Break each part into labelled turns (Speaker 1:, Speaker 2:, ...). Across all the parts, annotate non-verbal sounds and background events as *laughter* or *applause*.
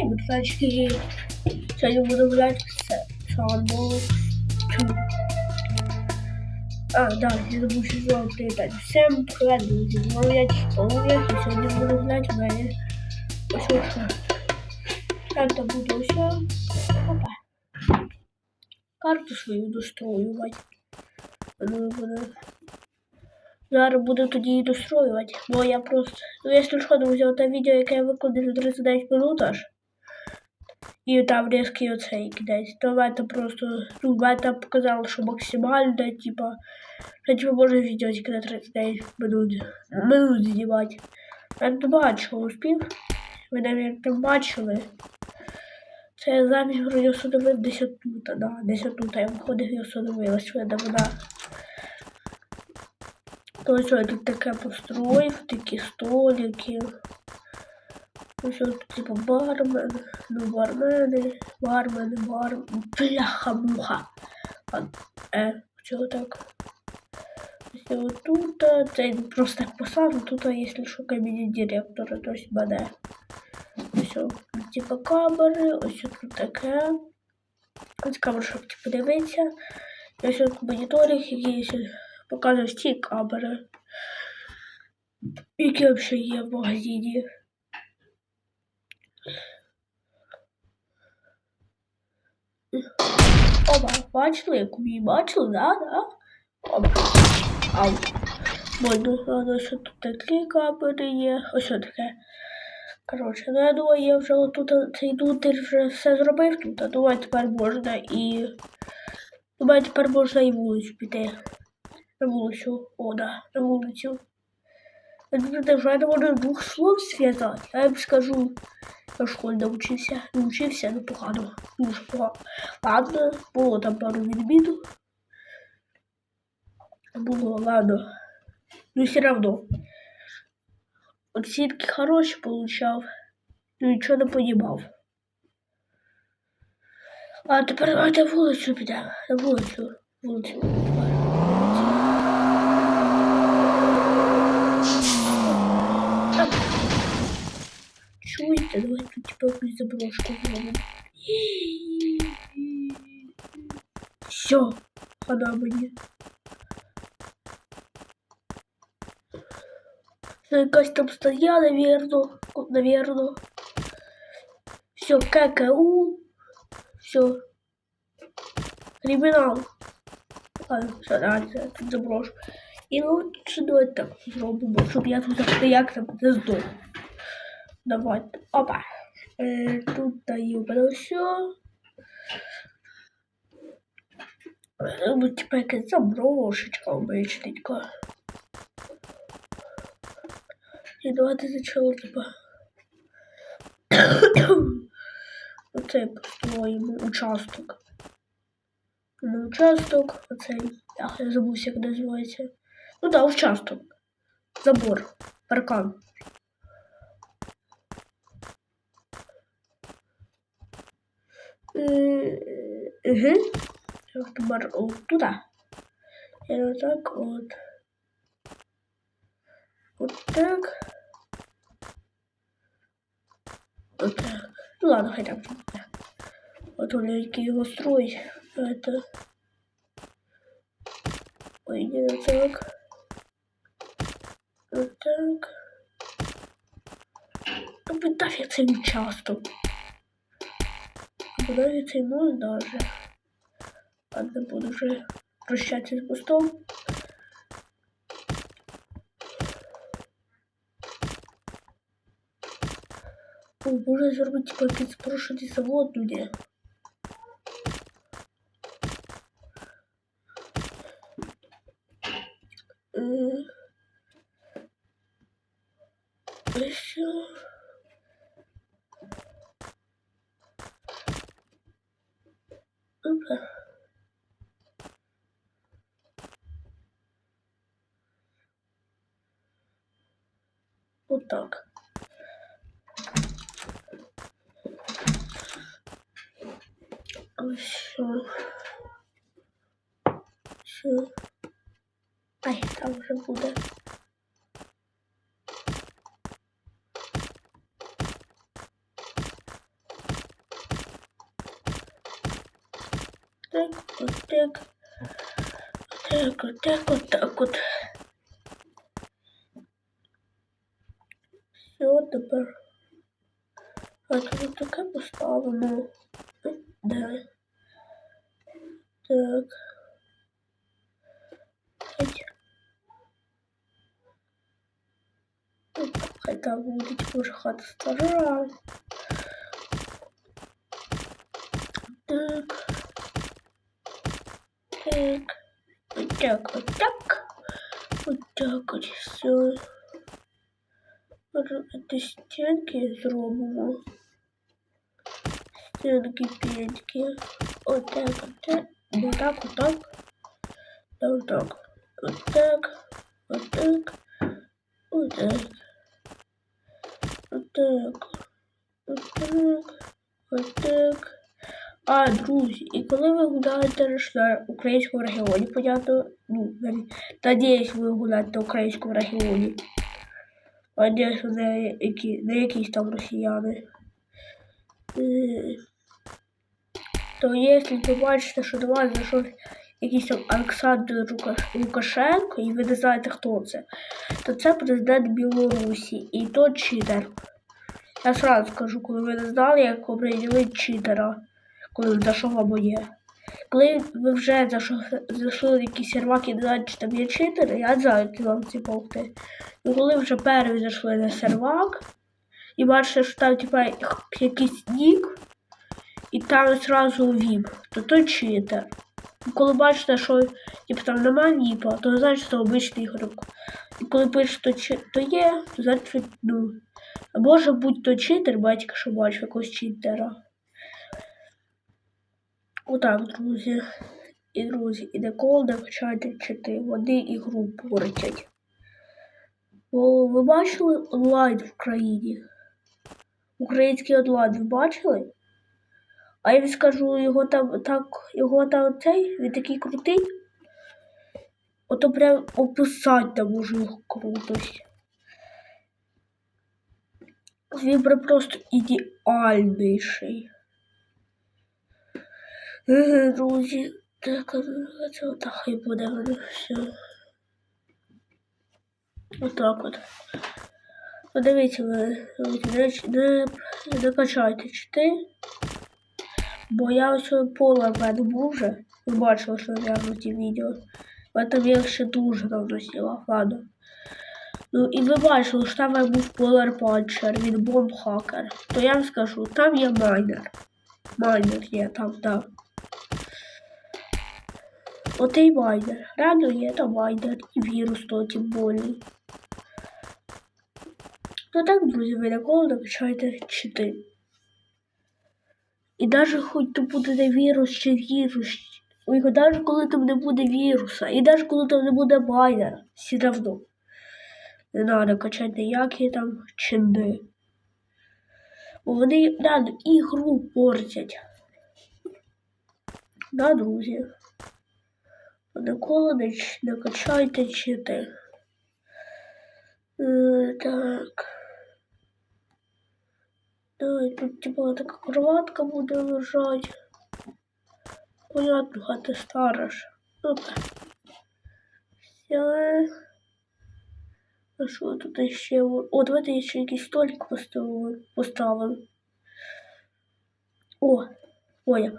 Speaker 1: день, значить, сьогодні буду гуляти все. 2. А, да, я забув ще з вами привітати. Всім привет, друзі. З вами я Чистов'я, і сьогодні буду гуляти в мене. Ось ось. Это буду все. Опа. Карту свою достроювати. Ну. Зараз буду тоді її достроювати, бо я просто... Ну, якщо що, друзі, оте відео, яке я викладу за 39 минут аж. І там різкий оцей кидать. Давайте просто... Ну, бета показала, що максимально, типа... Що, типа, може відео тільки на 39 минут. Минут знімати. Я не бачу, успів. Ви, навіть, бачили. Це я замість вроді судовив десь тут, да, десь тут я виходив і осудовилась, вида вода. То що тут таке построїв, такі столики. Ось тут типу бармен, ну бармени, бармени, бармен, бляха-муха. Е, чого так? Ось вот тут, це просто так посажу, тут, якщо що, кабінет директора, то есть мене. Типа камери, ось тут таке. Ось камера, щоб типу дивитися. Ось тут моніторинг, який показує всі камери. Які взагалі є в магазині. Оба, бачили, яку мені бачили, да, да? Оба. Ау. Больно, ладно, що тут такі камери є. Ось таке. Коротше, ну я думаю, я вже тут цей дутер вже все зробив тут, а думаю, тепер можна і. Думаю, тепер можна і вулицю піти. На вулицю. О, да, на вулицю. Я думаю, що я не можу двох слов зв'язати. Я їм скажу, я в школі навчився. Навчився, ну погано. Дуже погано. Ладно, було там пару відмінок. Було, ладно. Ну все равно. Оцінки хороші получав, ну нічого не понімав. А тепер давайте вулицю підемо. На вулицю. Вулицю. Чуєте, давай тут типа якусь заброшку зробимо. Все, хана мені. Якась там статья, наверное, наверное. Все, ККУ. Все. Криминал. Ладно, все, давайте тут заброшу. І лучше давайте так зробимо, щоб я тут як там не. Давайте. Опа. Е, тут даю все. Ну, типа якась заброшечка обичненька. І давайте зачали типа. *coughs* Оцей построїмо участок. Не участок, оцей. Ах, я забувся, як називається. Ну да, участок. Забор. Паркан. Угу. Так, тепер от туди. І отак от. Вот так. Вот так. Ну ладно, хотя бы. Вот он які його строить. Это. Ой, не так. Вот так. Ну, піддав я цей участок. Піддав я цей мост даже. Ладно, буду вже прощатися з мостом. О, можно зробити типа якийсь прошений завод, ну отак. Ось. Все. Ай, там вже буде. Так, вот так. Так, вот так, вот так вот. Отак от. Тепер. А тут таке поставимо. Да. Так. Хоть. Хай там буде уже хата стара. Так. Так. Вот так, вот так. Вот так вот все. Так. Да, вот так. Вот так. Вот так. Вот так. Вот так. Вот так. Вот так. А, друзі, і коли ви гуляєте на українському регіоні, понятно, ну, надіюсь, ви гуляєте на українському регіоні. А не на, які, на якісь там росіяни. То якщо ви бачите, що до вас зайшов якийсь там Олександр Лукашенко, і ви не знаєте, хто це, то це президент Білорусі. І то читер. Я сразу скажу, коли ви не знали, як определити читера коли зайшов моє. Коли ви вже зайшли в якийсь сервак і знаєте, чи там є читери, я як вам ці помогти. І коли вже перші зайшли на сервак, і бачите, що там типа, якийсь нік, і там одразу віп, то той читер. І коли бачите, що типу, там немає ніпа, то значить, що обичний ігрок. І коли пишете, то, то є, то значить, ну. Може бути то читер, батька, що бачив якогось читера. Отак, друзі. І друзі, і ніколи не почайте чити. Вони ігру портять. Бо ви бачили онлайн в країні? Український онлайн ви бачили? А я вам скажу, його там так, його там цей, він такий крутий. Ото прям описати не можу його крутость. Він просто ідеальніший. Друзі, так, це отак і буде воно все. Отак от. Подивіться ви, не, не качайте чити. Бо я ось поле в мене був вже. Ви бачили, що я в ті відео. В этом я ще дуже давно знімав, ладно. Ну і ви бачили, що там був полер панчер, він бомб-хакер. То я вам скажу, там є майнер. Майнер є там, так. От і майнер. Реально є там майнер і вірус то тим болі. Ну так, друзі, ви ніколи не качайте чити. І навіть хоч то буде не вірус чи вірус, ой, навіть коли там не буде віруса, і навіть коли там не буде майнера, все равно. Не треба качати ніякі там чинди. Бо вони реально ігру портять. Да, друзі. Ніколи не, не качайте чити. Е, так. Давай, тут типа така кроватка буде лежать. Понятно, хата стара ж. Опа. Все. А що тут ще? О, давайте ще якийсь столик поставимо. поставимо. О, ой.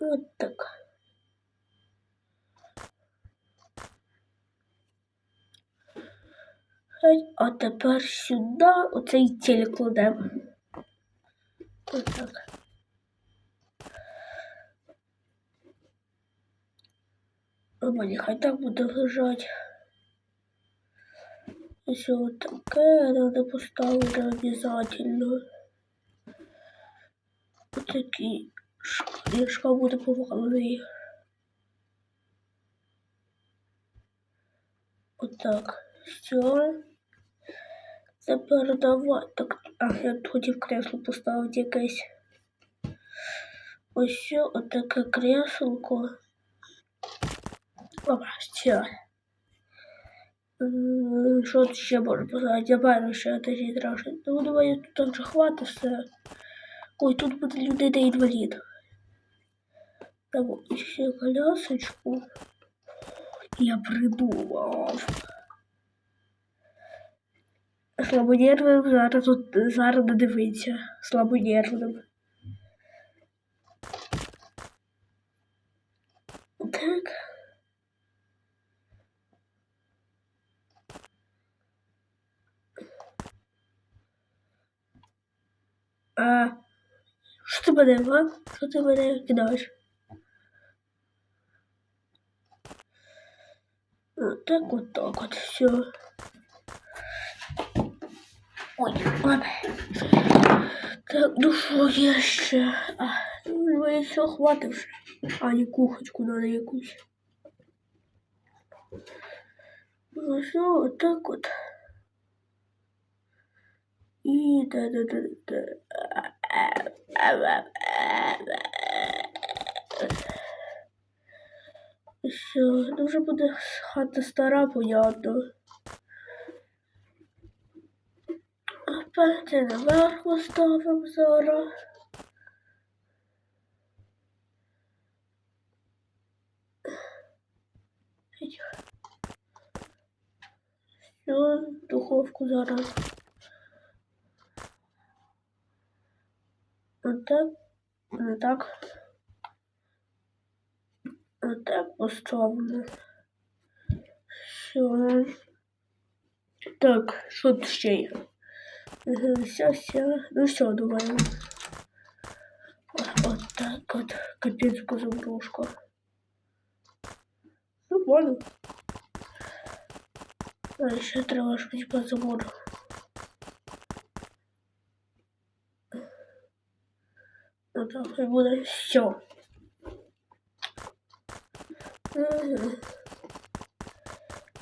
Speaker 1: От так. А тепер сюди оцей ціль кладемо. Ось так. О, хай так буде лежать. Ось вот таке надо поставити обязательно. Вот такие. Ліжка буде повалений. Отак. Все. Тепер давай. Так, а я хотів кресло поставити якесь. Ось отаке креслко. Опа, все. Що тут ще можна показати? Я бачу, що це ще страшно. Ну, думаю, тут вже хватить все. Ой, тут буде людина інвалід. Там ще колясочку. Я придумав. Слабонервним зараз тут зараз не дивиться. Слабонервним. Так. А що ти мене, га? Що ти мене кидаєш? Вот так вот так вот все. Ой, ладно. Так, ну що є ще? А, ну, і все, хватить вже. А, не кухочку надо якусь. Ну все, вот так вот. І да да да да. Все, вже буде хата стара, понятно. Це наверх поставимо зараз. Все, духовку зараз. Отак, не так. Отак поставимо. Все. Так, що тут ще Все, все. Ну все, думаю. Вот так вот. Капец, заброшка. Ну, понял. А ще треба ж по забору. Ну так, хай буде все.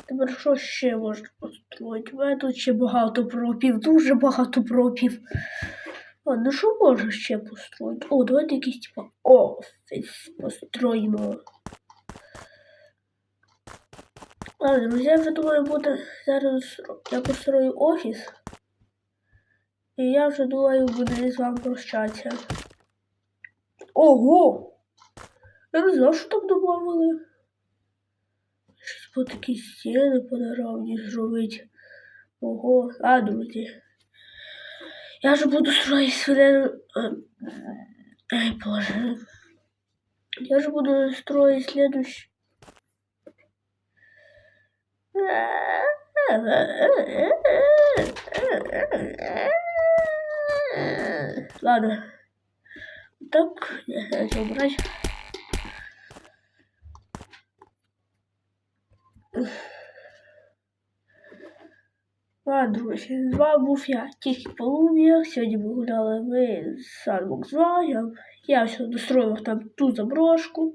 Speaker 1: Тепер що ще можна построїти? У мене тут ще багато пропів, дуже багато пропів. Ладно, що можна ще построїти? О, давайте якийсь типа офіс построїмо. Ладно, друзі, я вже думаю, буде зараз я построю офіс. І я вже думаю, буду з вами прощатися. Ого! Я не знав, що там додавали. Щось по такі стіни панорамні зробити. Ого, а, друзі. Я вже буду строїти свинину. Ай, боже. Я же буду строить следующий. Ладно. Так, я хочу убрать. Ладно, друзі, з вами був я, тільки Полум'я. Сьогодні ми гуляли ми з Sandbox 2. Я, я все достроїв там ту заброшку.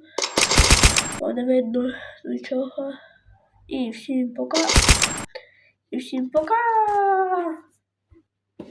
Speaker 1: О, не видно нічого. І всім пока. І всім пока.